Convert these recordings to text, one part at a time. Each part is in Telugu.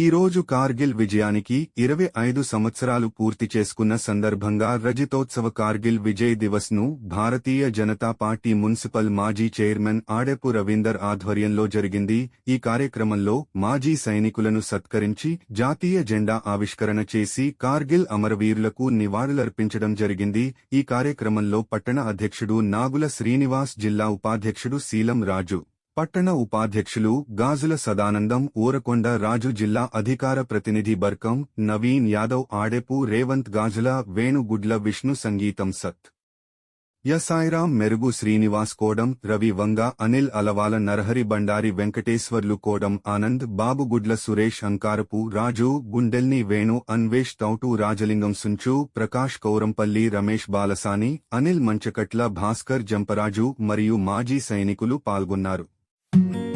ఈ రోజు కార్గిల్ విజయానికి ఇరవై ఐదు సంవత్సరాలు పూర్తి చేసుకున్న సందర్భంగా రజతోత్సవ కార్గిల్ విజయ్ దివస్ను భారతీయ జనతా పార్టీ మున్సిపల్ మాజీ చైర్మన్ ఆడెపు రవీందర్ ఆధ్వర్యంలో జరిగింది. ఈ కార్యక్రమంలో మాజీ సైనికులను సత్కరించి జాతీయ జెండా ఆవిష్కరణ చేసి కార్గిల్ అమరవీరులకు నివాళులర్పించడం జరిగింది. ఈ కార్యక్రమంలో పట్టణ అధ్యక్షుడు నాగుల శ్రీనివాస్ జిల్లా ఉపాధ్యక్షుడు శీలం రాజు. పట్టణ ఉపాధ్యక్షులు గాజుల సదానందం ఊరకొండ రాజు జిల్లా అధికార ప్రతినిధి బర్కం నవీన్ యాదవ్ ఆడెపు రేవంత్ గాజుల వేణుగుడ్ల విష్ణు సంగీతం సత్. యసాయిరాం మెరుగు శ్రీనివాస్ కోడం రవి వంగ అనిల్ అలవాల నరహరి బండారి వెంకటేశ్వర్లు కోడం ఆనంద్ బాబుగుడ్ల సురేష్ అంకారపు రాజు గుండెల్ని వేణు అన్వేష్ తౌటు రాజలింగం సుంచు ప్రకాష్ కౌరంపల్లి రమేష్ బాలసాని అనిల్ మంచకట్ల భాస్కర్ జంపరాజు మరియు మాజీ సైనికులు పాల్గొన్నారు. thank you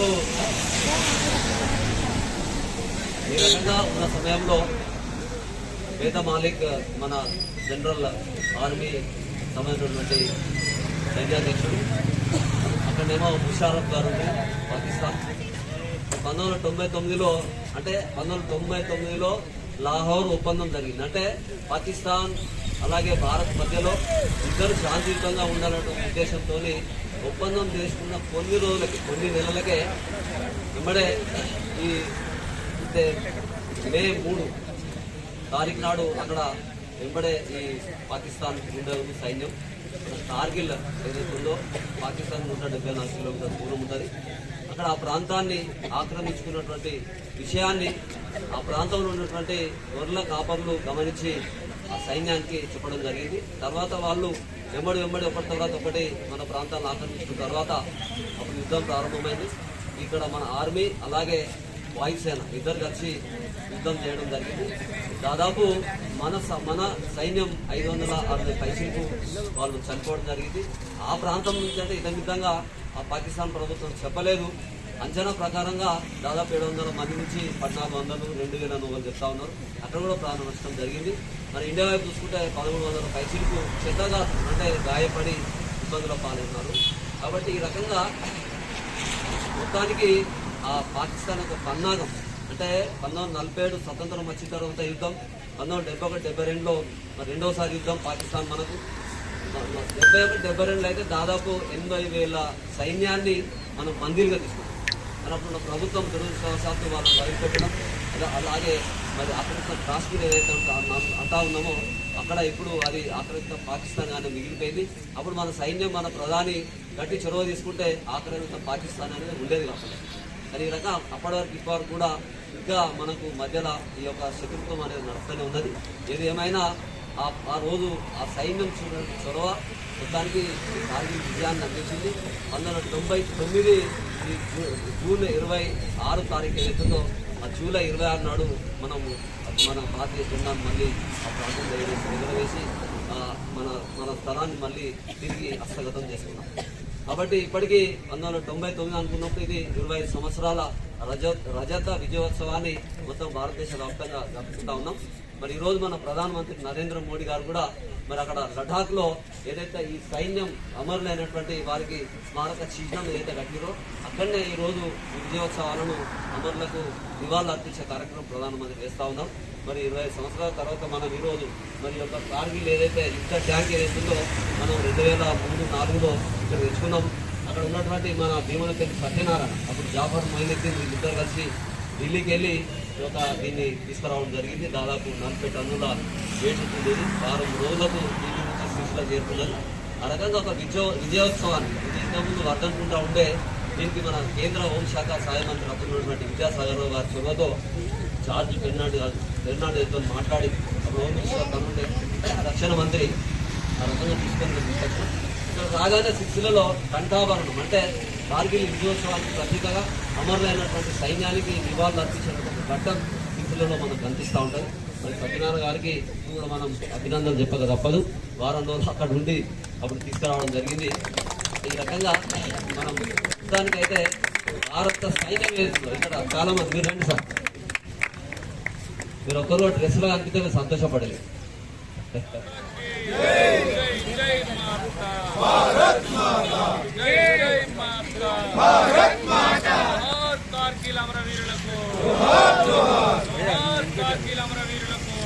సో, ఈ విధంగా ఉన్న సమయంలో పేద మాలిక్ మన జనరల్ ఆర్మీ సంబంధించినటువంటి సైన్యాధ్యక్షుడు అక్కడనేమో ముషారఫ్ గారు ఉంది, పాకిస్తాన్. పంతొమ్మిది వందల తొంభై తొమ్మిదిలో అంటే పంతొమ్మిది వందల తొంభై తొమ్మిదిలో లాహోర్ ఒప్పందం జరిగింది. అంటే పాకిస్తాన్ అలాగే భారత్ మధ్యలో ఇద్దరు శాంతియుతంగా ఉండాలనే ఉద్దేశంతో ఒప్పందం చేసుకున్న కొన్ని రోజులకి కొన్ని నెలలకే వెంబడే ఈ అంటే మే మూడు తారీఖు నాడు అక్కడ వెంబడే ఈ పాకిస్తాన్ గుండెలు సైన్యం కార్గిల్ ఏదైతే ఉందో పాకిస్తాన్ నూట డెబ్బై నాలుగు కిలోమీటర్ల దూరం ఉంటుంది. అక్కడ ఆ ప్రాంతాన్ని ఆక్రమించుకున్నటువంటి విషయాన్ని ఆ ప్రాంతంలో ఉన్నటువంటి గొర్రెల కాపర్లు గమనించి ఆ సైన్యానికి చెప్పడం జరిగింది. తర్వాత వాళ్ళు వెంబడి వెంబడి ఒకటి తర్వాత ఒకటి మన ప్రాంతాలను ఆక్రమించిన తర్వాత అప్పుడు యుద్ధం ప్రారంభమైంది. ఇక్కడ మన ఆర్మీ అలాగే వాయుసేన ఇద్దరు కలిసి యుద్ధం చేయడం జరిగింది. దాదాపు మన స- మన సైన్యం ఐదు వందల అరవై పైసలకు వాళ్ళు చనిపోవడం జరిగింది. ఆ ప్రాంతం నుంచి అంటే ఇదే విధంగా ఆ పాకిస్తాన్ ప్రభుత్వం చెప్పలేదు. అంచనా ప్రకారంగా దాదాపు ఏడు వందల మంది నుంచి పద్నాలుగు వందలు రెండు వేల నూగలు చెప్తా ఉన్నారు. అక్కడ కూడా ప్రాణ నష్టం జరిగింది. మరి ఇండియా వైపు చూసుకుంటే పదమూడు వందల పైసలకు చెత్తగా అంటే గాయపడి ఇబ్బందుల పాలవుతున్నారు కాబట్టి ఈ రకంగా మొత్తానికి ఆ పాకిస్తాన్ యొక్క పన్నాగం అంటే పంతొమ్మిది నలభై ఏడు స్వతంత్రం వచ్చిన తర్వాత యుద్ధం పంతొమ్మిది డెబ్బై ఒకటి డెబ్బై రెండులో మరి రెండోసారి యుద్ధం పాకిస్తాన్ మనకు. డెబ్బై ఒకటి డెబ్బై రెండులో అయితే దాదాపు ఎనభై వేల సైన్యాన్ని మనం మందిరిగా తీసుకున్నాం. అన్నప్పుడు ప్రభుత్వం దురదృష్టవశాత్తు వాళ్ళని వదిలిపెట్టడం అలా- అలాగే మరి ఆక్రమిత కాశ్మీర్ ఏదైతే అంటా ఉన్నామో అక్కడ ఇప్పుడు అది ఆక్రమిత పాకిస్తాన్ అనేది మిగిలిపోయింది. అప్పుడు మన సైన్యం మన ప్రధాని గట్టి చొరవ తీసుకుంటే ఆక్రమిత పాకిస్తాన్ అనేది ఉండేది కాకుండా. అది ఈ రకం అప్పటి వరకు ఇప్పటివరకు కూడా ఇంకా మనకు మధ్యలో ఈ యొక్క శత్రుత్వం అనేది నడుస్తూనే ఉన్నది. ఏది ఏమైనా ఆ రోజు ఆ సైన్యం చూడ చొరవ మొత్తానికి ఈ కార్గిల్ విజయాన్ని అందించింది. వందల తొంభై తొమ్మిది ఈ జూన్ ఇరవై ఆరు తారీఖు ఏదైతుందో ఆ జూలై ఇరవై ఆరు నాడు మనము మన భారతీయ జెండాను మళ్ళీ ఆ ప్రాంతంలో ఎగరేసి ఎగరవేసి మన మన స్థలాన్ని మళ్ళీ తిరిగి హస్తగతం చేసుకున్నాం. కాబట్టి ఇప్పటికీ పంతొమ్మిది వందల తొంభై తొమ్మిది అనుకున్నప్పుడు ఇది ఇరవై ఐదు సంవత్సరాల రజ రజత విజయోత్సవాన్ని మొత్తం భారతదేశ వ్యాప్తంగా జరుపుకుంటా ఉన్నాం. మరి ఈరోజు మన ప్రధానమంత్రి నరేంద్ర మోడీ గారు కూడా మరి అక్కడ లడాఖ్లో ఏదైతే ఈ సైన్యం అమరులైనటువంటి వారికి స్మారక చిహ్నం ఏదైతే కట్టిరో అక్కడనే ఈ రోజు విజయోత్సవాలను అమరులకు నివాళులు అర్పించే కార్యక్రమం ప్రధానమంత్రి వేస్తూ ఉన్నాం. మరి ఇరవై సంవత్సరాల తర్వాత మనం ఈరోజు మరి యొక్క కార్గిల్ ఏదైతే యుద్ధ ట్యాంక్ ఏదైతుందో మనం రెండు వేల మూడు నాలుగులో ఇక్కడ తెచ్చుకున్నాం. అక్కడ ఉన్నటువంటి మన భీమనపల్లి సత్యనారాయణ అప్పుడు జాఫర్ మైనెత్తి వీళ్ళిద్దరు కలిసి ఢిల్లీకి వెళ్ళి ఒక దీన్ని తీసుకురావడం జరిగింది. దాదాపు నలభై టన్నుల వెయిట్ ఉండేది వారం రోజులకు ఢిల్లీ నుంచి శ్రీశైలం చేరుకున్నది ఆ రకంగా ఒక విజయో విజయోత్సవాన్ని ఇది ఇంతకుముందు వర్ధనుకుంటా ఉండే దీనికి మన కేంద్ర హోంశాఖ సహాయ మంత్రి అప్పుడు ఉన్నటువంటి విద్యాసాగర్ రావు గారి చొరవతో జార్జ్ ఫెర్నాండ్ గారు మాట్లాడి అప్పుడు హోమ్ మినిస్టర్ తనుండే రక్షణ మంత్రి ఆ రకంగా తీసుకొని తీసుకొచ్చాం ఇక్కడ రాగానే సిక్స్లలో కంఠాభరణం అంటే కార్గిల్ విజయోత్సవానికి ప్రతీకగా అమరులైనటువంటి సైన్యానికి నివాళులు అర్పించినటువంటి ఘట్టం సిక్స్లలో మనకు కనిపిస్తూ ఉంటుంది. మరి సత్యనారాయణ గారికి కూడా మనం అభినందనలు చెప్పక తప్పదు. వారం రోజులు అక్కడ ఉండి అప్పుడు తీసుకురావడం జరిగింది. ఈ రకంగా మనం దానికైతే భారత సైన్యం వేస్తున్నారు ఇక్కడ చాలా మంది మీరు రండి సార్. మీరు ఒక్కరు డ్రెస్లో కనిపిస్తే మీరు సంతోషపడలేదు జోహార్ కార్గిల్ అమరవీరులకు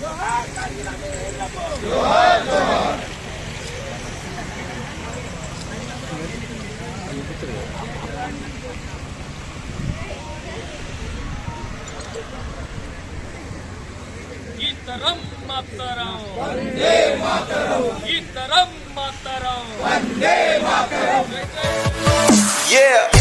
జోహార్ కార్గిల్ అమరవీరులకు మాతరం, మాతరం. ఈ తరం మాతరం ఈ తరం మాతరం Yeah.